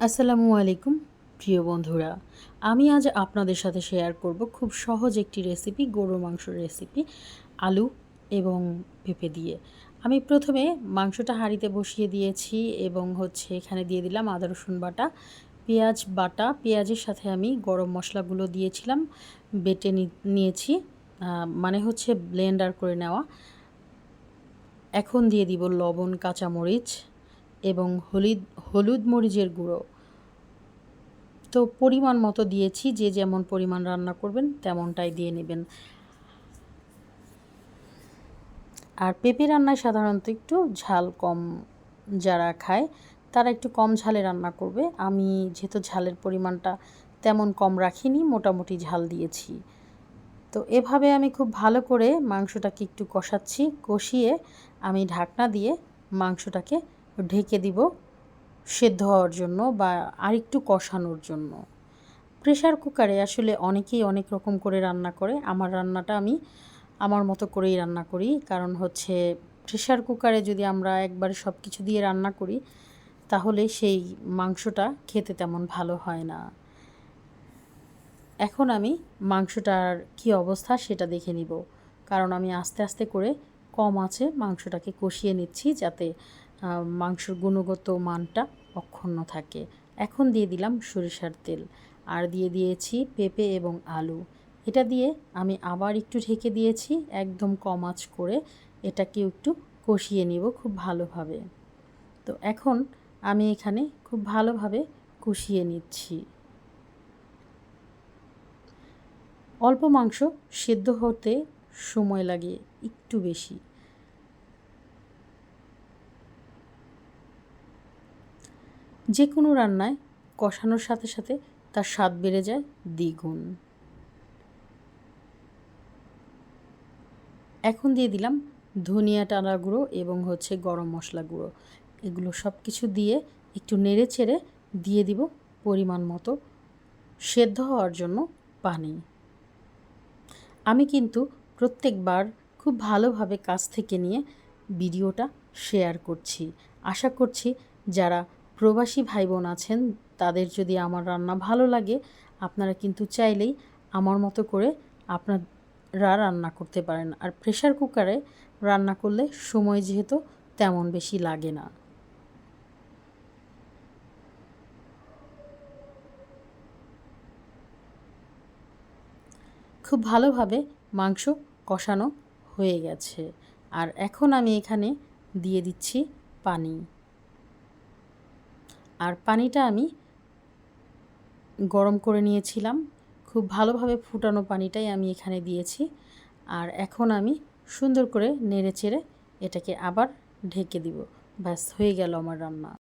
আসসালামু আলাইকুম, প্রিয় বন্ধুরা। আমি আজ আপনাদের সাথে শেয়ার করব খুব সহজ একটি রেসিপি গরুর মাংসের রেসিপি আলু এবং পেঁপে দিয়ে। আমি প্রথমে মাংসটা হাঁড়িতে বসিয়ে দিয়েছি এবং হচ্ছে এখানে দিয়ে দিলাম আদা, রসুন বাটা, পেঁয়াজ বাটা। পেঁয়াজের সাথে আমি গরম মশলাগুলো দিয়েছিলাম, বেটে নিয়েছি মানে হচ্ছে ব্লেন্ডার করে নেওয়া। এখন দিয়ে দিব লবণ, কাঁচামরিচ এবং হলুদ হলুদ মরিচের গুঁড়ো। তো পরিমাণ মতো দিয়েছি, যে যেমন পরিমাণ রান্না করবেন তেমনটাই দিয়ে নেবেন। আর পেঁপে রান্নায় সাধারণত একটু ঝাল কম যারা খায়, তারা একটু কম ঝালে রান্না করবে। আমি যেহেতু ঝালের পরিমাণটা তেমন কম রাখিনি, মোটামুটি ঝাল দিয়েছি। তো এভাবে আমি খুব ভালো করে মাংসটাকে একটু কষাচ্ছি, কষিয়ে আমি ঢাকনা দিয়ে মাংসটাকে ঢেকে দিব সেদ্ধ হওয়ার জন্য বা আরেকটু কষানোর জন্য। প্রেশার কুকারে আসলে অনেকেই অনেক রকম করে রান্না করে। আমার রান্নাটা আমি আমার মতো করেই রান্না করি। কারণ হচ্ছে প্রেশার কুকারে যদি আমরা একবারে সব কিছু দিয়ে রান্না করি, তাহলে সেই মাংসটা খেতে তেমন ভালো হয় না। এখন আমি মাংসটার কি অবস্থা সেটা দেখে নিব। কারণ আমি আস্তে আস্তে করে কম আছে মাংসটাকে কষিয়ে নিচ্ছি যাতে মাংসর গুণগত মানটা অক্ষুণ্ণ থাকে। এখন দিয়ে দিলাম সরিষার তেল। আর দিয়ে দিয়েছি পেঁপে এবং আলু। এটা দিয়ে আমি আবার একটু ঢেকে দিয়েছি, একদম কম আঁচ করে। এটাকে একটু কষিয়ে নিব খুব ভালোভাবে। তো এখন আমি এখানে খুব ভালোভাবে কষিয়ে নিচ্ছি। অল্প মাংস সেদ্ধ হতে সময় লাগে, একটু বেশি। যে কোনো রান্নায় কষানোর সাথে সাথে তার স্বাদ বেড়ে যায় দ্বিগুণ। এখন দিয়ে দিলাম ধনিয়া টানা গুঁড়ো এবং হচ্ছে গরম মশলা গুঁড়ো। এগুলো সব কিছু দিয়ে একটু নেড়ে চেড়ে দিয়ে দিব পরিমাণ মতো সেদ্ধ হওয়ার জন্য পানি। আমি কিন্তু প্রত্যেকবার খুব ভালোভাবে কাছ থেকে নিয়ে ভিডিওটা শেয়ার করছি। আশা করছি যারা প্রবাসী ভাই বোন আছেন, তাদের যদি আমার রান্না ভালো লাগে, আপনারা কিন্তু চাইলেই আমার মতো করে আপনারা রান্না করতে পারেন। আর প্রেশার কুকারে রান্না করলে সময় যেহেতু তেমন বেশি লাগে না। খুব ভালোভাবে মাংস কষানো হয়ে গেছে। আর এখন আমি এখানে দিয়ে দিচ্ছি পানি। আর পানিটা আমি গরম করে নিয়েছিলাম। খুব ভালোভাবে ফুটানো পানিটাই আমি এখানে দিয়েছি। আর এখন আমি সুন্দর করে নেড়ে চেড়ে এটাকে আবার ঢেকে দিব। ব্যাস, হয়ে গেল আমার রান্না।